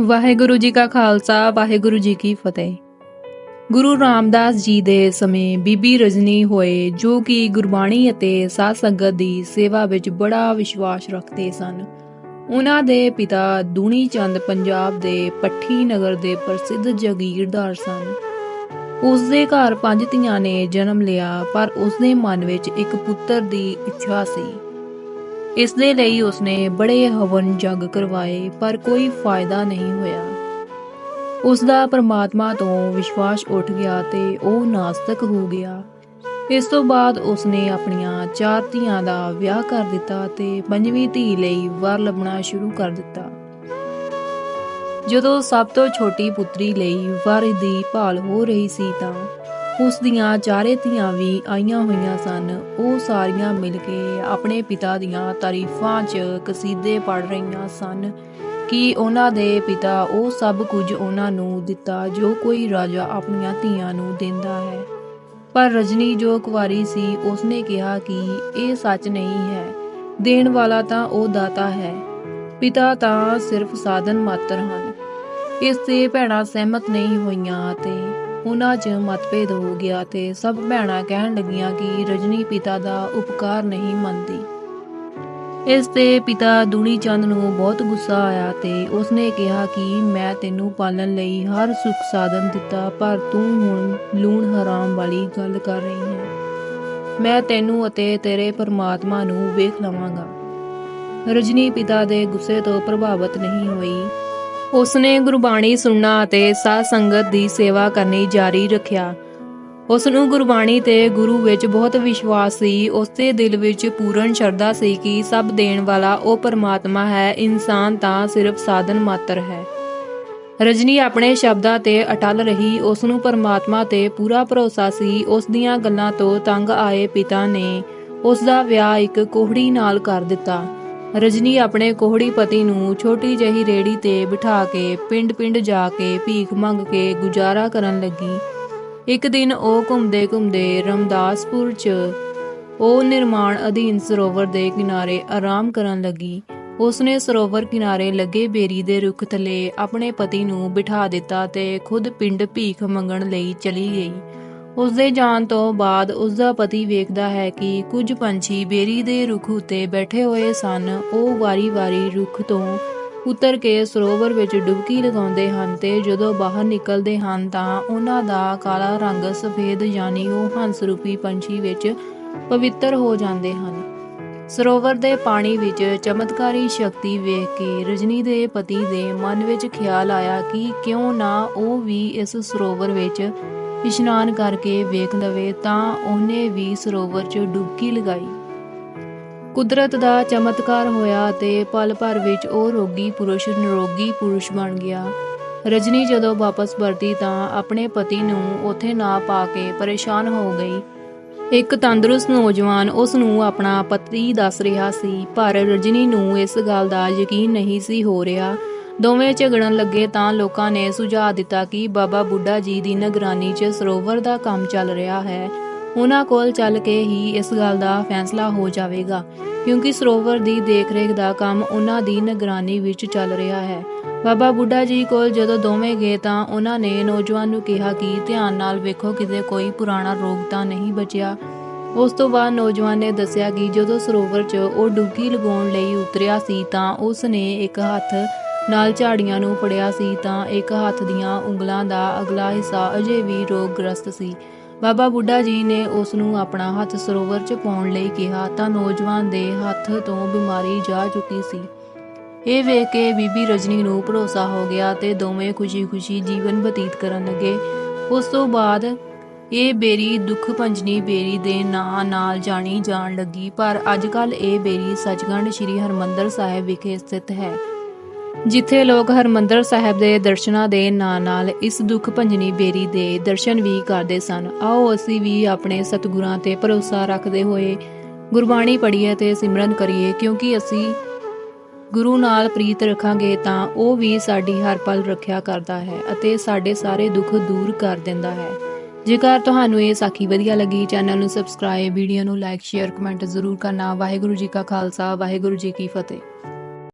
ਵਾਹਿਗੁਰੂ ਜੀ ਕਾ ਖਾਲਸਾ, ਵਾਹਿਗੁਰੂ ਜੀ ਕੀ ਫਤਿਹ। ਗੁਰੂ ਰਾਮਦਾਸ ਜੀ ਦੇ ਸਮੇਂ ਬੀਬੀ ਰਜਨੀ ਹੋਏ, ਜੋ ਕਿ ਗੁਰਬਾਣੀ ਅਤੇ ਸਾਧ ਸੰਗਤ ਦੀ ਸੇਵਾ ਵਿੱਚ ਬੜਾ ਵਿਸ਼ਵਾਸ ਰੱਖਦੇ ਸਨ। ਉਹਨਾਂ ਦੇ ਪਿਤਾ ਦੂਣੀ ਚੰਦ ਪੰਜਾਬ ਦੇ ਪੱਠੀ ਨਗਰ ਦੇ ਪ੍ਰਸਿੱਧ ਜਾਗੀਰਦਾਰ ਸਨ। ਉਸ ਦੇ ਘਰ ਪੰਜ ਧੀਆਂ ਨੇ ਜਨਮ ਲਿਆ, ਪਰ ਉਸ ਦੇ ਮਨ ਵਿੱਚ ਇੱਕ ਪੁੱਤਰ ਦੀ ਇੱਛਾ ਸੀ। ਇਸ ਦੇ ਲਈ ਉਸਨੇ ਬੜੇ ਹਵਨ ਜਗ ਕਰਵਾਏ, ਪਰ ਕੋਈ ਫਾਇਦਾ ਨਹੀਂ ਹੋਇਆ। ਉਸ ਦਾ ਪਰਮਾਤਮਾ ਤੋਂ ਵਿਸ਼ਵਾਸ ਉੱਠ ਗਿਆ ਤੇ ਉਹ ਨਾਸਤਕ ਹੋ ਗਿਆ। ਇਸ ਤੋਂ ਬਾਅਦ ਉਸਨੇ ਆਪਣੀਆਂ ਚਾਰ ਧੀਆਂ ਦਾ ਵਿਆਹ ਕਰ ਦਿੱਤਾ ਤੇ ਪੰਜਵੀਂ ਧੀ ਲਈ ਵਰ ਲੱਭਣਾ ਸ਼ੁਰੂ ਕਰ ਦਿੱਤਾ। ਜਦੋਂ ਸਭ ਤੋਂ ਛੋਟੀ ਪੁੱਤਰੀ ਲਈ ਵਰ ਦੀ ਭਾਲ ਹੋ ਰਹੀ ਸੀ ਤਾਂ ਉਸ ਦੀਆਂ ਚਾਰੇ ਧੀਆਂ ਵੀ ਆਈਆਂ ਹੋਈਆਂ ਸਨ। ਉਹ ਸਾਰੀਆਂ ਮਿਲ ਕੇ ਆਪਣੇ ਪਿਤਾ ਦੀਆਂ ਤਾਰੀਫਾਂ 'ਚ ਕਸੀਦੇ ਪੜ ਰਹੀਆਂ ਸਨ ਕਿ ਉਹਨਾਂ ਦੇ ਪਿਤਾ ਉਹ ਸਭ ਕੁਝ ਉਹਨਾਂ ਨੂੰ ਦਿੱਤਾ ਜੋ ਕੋਈ ਰਾਜਾ ਆਪਣੀਆਂ ਧੀਆਂ ਨੂੰ ਦਿੰਦਾ ਹੈ। ਪਰ ਰਜਨੀ ਜੋ ਕੁਵਾਰੀ ਸੀ, ਉਸਨੇ ਕਿਹਾ ਕਿ ਇਹ ਸੱਚ ਨਹੀਂ ਹੈ। ਦੇਣ ਵਾਲਾ ਤਾਂ ਉਹ ਦਾਤਾ ਹੈ। ਪਿਤਾ ਤਾਂ ਸਿਰਫ ਸਾਧਨ ਮਾਤਰ ਹਨ। ਇਸ ਤੇ ਭੈਣਾਂ ਸਹਿਮਤ ਨਹੀਂ ਹੋਈਆਂ ਤੇ ਉਹਨਾਂ 'ਚ ਮਤਭੇਦ ਹੋ ਗਿਆ ਤੇ ਸਭ ਭੈਣਾਂ ਕਹਿਣ ਲੱਗੀਆਂ ਕਿ ਰਜਨੀ ਪਿਤਾ ਦਾ ਉਪਕਾਰ ਨਹੀਂ ਮੰਨਦੀ। ਇਸ ਤੇ ਪਿਤਾ ਦੂਣੀ ਚੰਦ ਨੂੰ ਬਹੁਤ ਗੁੱਸਾ ਆਇਆ ਤੇ ਉਸਨੇ ਕਿਹਾ ਕਿ ਮੈਂ ਤੈਨੂੰ ਪਾਲਣ ਲਈ ਹਰ ਸੁੱਖ ਸਾਧਨ ਦਿੱਤਾ, ਪਰ ਤੂੰ ਹੁਣ ਲੂਣ ਹਰਾਮ ਵਾਲੀ ਗੱਲ ਕਰ ਰਹੀ ਹੈ। ਮੈਂ ਤੈਨੂੰ ਅਤੇ ਤੇਰੇ ਪਰਮਾਤਮਾ ਨੂੰ ਵੇਖ ਲਵਾਂਗਾ। ਰਜਨੀ ਪਿਤਾ ਦੇ ਗੁੱਸੇ ਤੋਂ ਪ੍ਰਭਾਵਿਤ ਨਹੀਂ ਹੋਈ। ਉਸਨੇ ਗੁਰਬਾਣੀ ਸੁਣਨਾ ਅਤੇ ਸਾਧ ਸੰਗਤ ਦੀ ਸੇਵਾ ਕਰਨੀ ਜਾਰੀ ਰੱਖਿਆ। ਉਸ ਨੂੰ ਗੁਰਬਾਣੀ ਤੇ ਗੁਰੂ ਵਿੱਚ ਬਹੁਤ ਵਿਸ਼ਵਾਸ ਸੀ। ਉਸ ਦੇ ਦਿਲ ਵਿੱਚ ਪੂਰਨ ਸ਼ਰਧਾ ਸੀ ਕਿ ਸਭ ਦੇਣ ਵਾਲਾ ਉਹ ਪਰਮਾਤਮਾ ਹੈ। ਇਨਸਾਨ ਤਾਂ ਸਿਰਫ ਸਾਧਨ ਮਾਤਰ ਹੈ। ਰਜਨੀ ਆਪਣੇ ਸ਼ਬਦਾਂ ਤੇ ਅਟਲ ਰਹੀ। ਉਸ ਨੂੰ ਪਰਮਾਤਮਾ ਤੇ ਪੂਰਾ ਭਰੋਸਾ ਸੀ। ਉਸ ਦੀਆਂ ਗੱਲਾਂ ਤੋਂ ਤੰਗ ਆਏ ਪਿਤਾ ਨੇ ਉਸ ਦਾ ਵਿਆਹ ਇੱਕ ਕੋਹੜੀ ਨਾਲ ਕਰ ਦਿੱਤਾ। ਰਜਨੀ ਆਪਣੇ ਕੋਹੜੀ ਪਤੀ ਨੂੰ ਛੋਟੀ ਜਹੀ ਰੇੜੀ ਤੇ ਬਿਠਾ ਕੇ ਪਿੰਡ-ਪਿੰਡ ਜਾ ਕੇ ਭੀਖ ਮੰਗ ਕੇ ਗੁਜ਼ਾਰਾ ਕਰਨ ਲੱਗੀ। ਇੱਕ ਦਿਨ ਉਹ ਘੁੰਮਦੇ ਘੁੰਮਦੇ ਰਮਦਾਸਪੁਰ 'ਚ ਉਹ ਨਿਰਮਾਣ ਅਧੀਨ ਸਰੋਵਰ ਦੇ ਕਿਨਾਰੇ ਆਰਾਮ ਕਰਨ ਲੱਗੀ। ਉਸਨੇ ਸਰੋਵਰ ਕਿਨਾਰੇ ਲੱਗੇ ਬੇਰੀ ਦੇ ਰੁੱਖ ਥੱਲੇ ਆਪਣੇ ਪਤੀ ਨੂੰ ਬਿਠਾ ਦਿੱਤਾ ਤੇ ਖੁਦ ਪਿੰਡ ਭੀਖ ਮੰਗਣ ਲਈ ਚਲੀ ਗਈ। ਉਸ ਦੇ ਜਾਣ ਤੋਂ ਬਾਅਦ ਉਸ ਦਾ ਪਤੀ ਵੇਖਦਾ ਹੈ ਕਿ ਕੁਝ ਪੰਛੀ ਬੇਰੀ ਦੇ ਰੁੱਖ ਉੱਤੇ ਬੈਠੇ ਹੋਏ ਸਨ। ਉਹ ਵਾਰੀ-ਵਾਰੀ ਰੁੱਖ ਤੋਂ ਉਤਰ ਕੇ ਸਰੋਵਰ ਵਿੱਚ ਡੁਬਕੀ ਲਗਾਉਂਦੇ ਹਨ ਤੇ ਜਦੋਂ ਬਾਹਰ ਨਿਕਲਦੇ ਹਨ ਤਾਂ ਉਹਨਾਂ ਦਾ ਕਾਲਾ ਰੰਗ ਸਫੇਦ ਯਾਨੀ ਉਹ ਹੰਸ ਰੂਪੀ ਪੰਛੀ ਵਿੱਚ ਪਵਿੱਤਰ ਹੋ ਜਾਂਦੇ ਹਨ। ਸਰੋਵਰ ਦੇ ਪਾਣੀ ਵਿੱਚ ਚਮਤਕਾਰੀ ਸ਼ਕਤੀ ਵੇਖ ਕੇ ਰਜਨੀ ਦੇ ਪਤੀ ਦੇ ਮਨ ਵਿੱਚ ਖਿਆਲ ਆਇਆ ਕਿ ਕਿਉਂ ਨਾ ਉਹ ਵੀ ਇਸ ਸਰੋਵਰ ਵਿੱਚ ਇਸ਼ਨਾਨ ਕਰਕੇ ਵੇਖ ਲਵੇ ਤਾਂ ਉਹਨੇ ਵੀ ਸਰੋਵਰ 'ਚ ਡੁਬਕੀ ਲਗਾਈ। ਕੁਦਰਤ ਦਾ ਚਮਤਕਾਰ ਹੋਇਆ ਤੇ ਪਲ ਭਰ ਵਿੱਚ ਉਹ ਰੋਗੀ ਪੁਰਸ਼ ਨਿਰੋਗੀ ਪੁਰਸ਼ ਬਣ ਗਿਆ। ਰਜਨੀ ਜਦੋਂ ਵਾਪਸ ਵਰਤੀ ਤਾਂ ਆਪਣੇ ਪਤੀ ਨੂੰ ਉੱਥੇ ਨਾ ਪਾ ਕੇ ਪਰੇਸ਼ਾਨ ਹੋ ਗਈ। ਇੱਕ ਤੰਦਰੁਸਤ ਨੌਜਵਾਨ ਉਸ ਨੂੰ ਆਪਣਾ ਪਤੀ ਦੱਸ ਰਿਹਾ ਸੀ, ਪਰ ਰਜਨੀ ਨੂੰ ਇਸ ਗੱਲ ਦਾ ਯਕੀਨ ਨਹੀਂ ਸੀ ਹੋ ਰਿਹਾ। ਦੋਵੇਂ ਝਗੜਨ ਲੱਗੇ ਤਾਂ ਲੋਕਾਂ ਨੇ ਸੁਝਾਅ ਦਿੱਤਾ ਕਿ ਬਾਬਾ ਬੁੱਢਾ ਜੀ ਦੀ ਨਿਗਰਾਨੀ 'ਚ ਸਰੋਵਰ ਦਾ ਕੰਮ ਚੱਲ ਰਿਹਾ ਹੈ। ਉਹਨਾਂ ਕੋਲ ਚੱਲ ਕੇ ਹੀ ਇਸ ਗੱਲ ਦਾ ਫੈਸਲਾ ਹੋ ਜਾਵੇਗਾ, ਕਿਉਂਕਿ ਸਰੋਵਰ ਦੀ ਦੇਖਰੇਖ ਦਾ ਕੰਮ ਉਹਨਾਂ ਦੀ ਨਿਗਰਾਨੀ ਵਿੱਚ ਚੱਲ ਰਿਹਾ ਹੈ। ਬਾਬਾ ਬੁੱਢਾ ਜੀ ਕੋਲ ਜਦੋਂ ਦੋਵੇਂ ਗਏ ਤਾਂ ਉਹਨਾਂ ਨੇ ਨੌਜਵਾਨ ਨੂੰ ਕਿਹਾ ਕਿ ਧਿਆਨ ਨਾਲ ਵੇਖੋ, ਕਿਤੇ ਕੋਈ ਪੁਰਾਣਾ ਰੋਗ ਤਾਂ ਨਹੀਂ ਬਚਿਆ। ਉਸ ਤੋਂ ਬਾਅਦ ਨੌਜਵਾਨ ਨੇ ਦੱਸਿਆ ਕਿ ਜਦੋਂ ਸਰੋਵਰ 'ਚ ਉਹ ਡੁੱਗੀ ਲਗਾਉਣ ਲਈ ਉਤਰਿਆ ਸੀ ਤਾਂ ਉਸ ਨੇ ਇੱਕ ਹੱਥ ਨਾਲ ਝਾੜੀਆਂ ਨੂੰ ਫੜਿਆ ਸੀ ਤਾਂ ਇੱਕ ਹੱਥ ਦੀਆਂ ਉਂਗਲਾਂ ਦਾ ਅਗਲਾ ਹਿੱਸਾ ਅਜੇ ਵੀ ਰੋਗਗ੍ਰਸਤ ਸੀ। ਬਾਬਾ ਬੁੱਢਾ ਜੀ ਨੇ ਉਸ ਨੂੰ ਆਪਣਾ ਹੱਥ ਸਰੋਵਰ 'ਚ ਪਾਉਣ ਲਈ ਕਿਹਾ ਤਾਂ ਨੌਜਵਾਨ ਦੇ ਹੱਥ ਤੋਂ ਬਿਮਾਰੀ ਜਾ ਚੁੱਕੀ ਸੀ। ਇਹ ਵੇਖ ਕੇ ਬੀਬੀ ਰਜਨੀ ਨੂੰ ਭਰੋਸਾ ਹੋ ਗਿਆ ਤੇ ਦੋਵੇਂ ਖੁਸ਼ੀ-ਖੁਸ਼ੀ ਜੀਵਨ ਬਤੀਤ ਕਰਨ ਲੱਗੇ। ਉਸ ਤੋਂ ਬਾਅਦ ਇਹ ਬੇਰੀ ਦੁੱਖ ਭੰਜਨੀ ਬੇਰੀ ਦੇ ਨਾਂ ਨਾਲ ਜਾਣੀ ਜਾਣ ਲੱਗੀ, ਪਰ ਅੱਜ ਅੱਜਕੱਲ ਇਹ ਬੇਰੀ ਸੱਚਖੰਡ ਸ੍ਰੀ ਹਰਮੰਦਰ ਸਾਹਿਬ ਵਿਖੇ ਸਥਿਤ ਹੈ। ਜਿੱਥੇ ਲੋਕ ਹਰਮੰਦਰ ਸਾਹਿਬ ਦੇ ਦਰਸ਼ਨਾਂ ਦੇ ਨਾਲ ਨਾਲ ਇਸ ਦੁੱਖ ਭੰਜਨੀ ਬੇਰੀ ਦੇ ਦਰਸ਼ਨ ਵੀ ਕਰਦੇ ਸਨ। ਆਓ ਅਸੀਂ ਵੀ ਆਪਣੇ ਸਤਿਗੁਰਾਂ ਤੇ ਭਰੋਸਾ ਰੱਖਦੇ ਹੋਏ ਗੁਰਬਾਣੀ ਪੜ੍ਹੀਏ ਤੇ ਸਿਮਰਨ ਕਰੀਏ, ਕਿਉਂਕਿ ਅਸੀਂ ਗੁਰੂ ਨਾਲ ਪ੍ਰੀਤ ਰੱਖਾਂਗੇ ਤਾਂ ਉਹ ਵੀ ਸਾਡੀ ਹਰ ਪਲ ਰੱਖਿਆ ਕਰਦਾ ਹੈ ਅਤੇ ਸਾਡੇ ਸਾਰੇ ਦੁੱਖ ਦੂਰ ਕਰ ਦਿੰਦਾ ਹੈ। ਜੇਕਰ ਤੁਹਾਨੂੰ ਇਹ ਸਾਖੀ ਵਧੀਆ ਲੱਗੀ, ਚੈਨਲ ਨੂੰ ਸਬਸਕ੍ਰਾਈਬ, ਵੀਡੀਓ ਨੂੰ ਲਾਈਕ, ਸ਼ੇਅਰ, ਕਮੈਂਟ ਜ਼ਰੂਰ ਕਰਨਾ। ਵਾਹਿਗੁਰੂ ਜੀ ਕਾ ਖਾਲਸਾ, ਵਾਹਿਗੁਰੂ ਜੀ ਕੀ ਫਤਿਹ।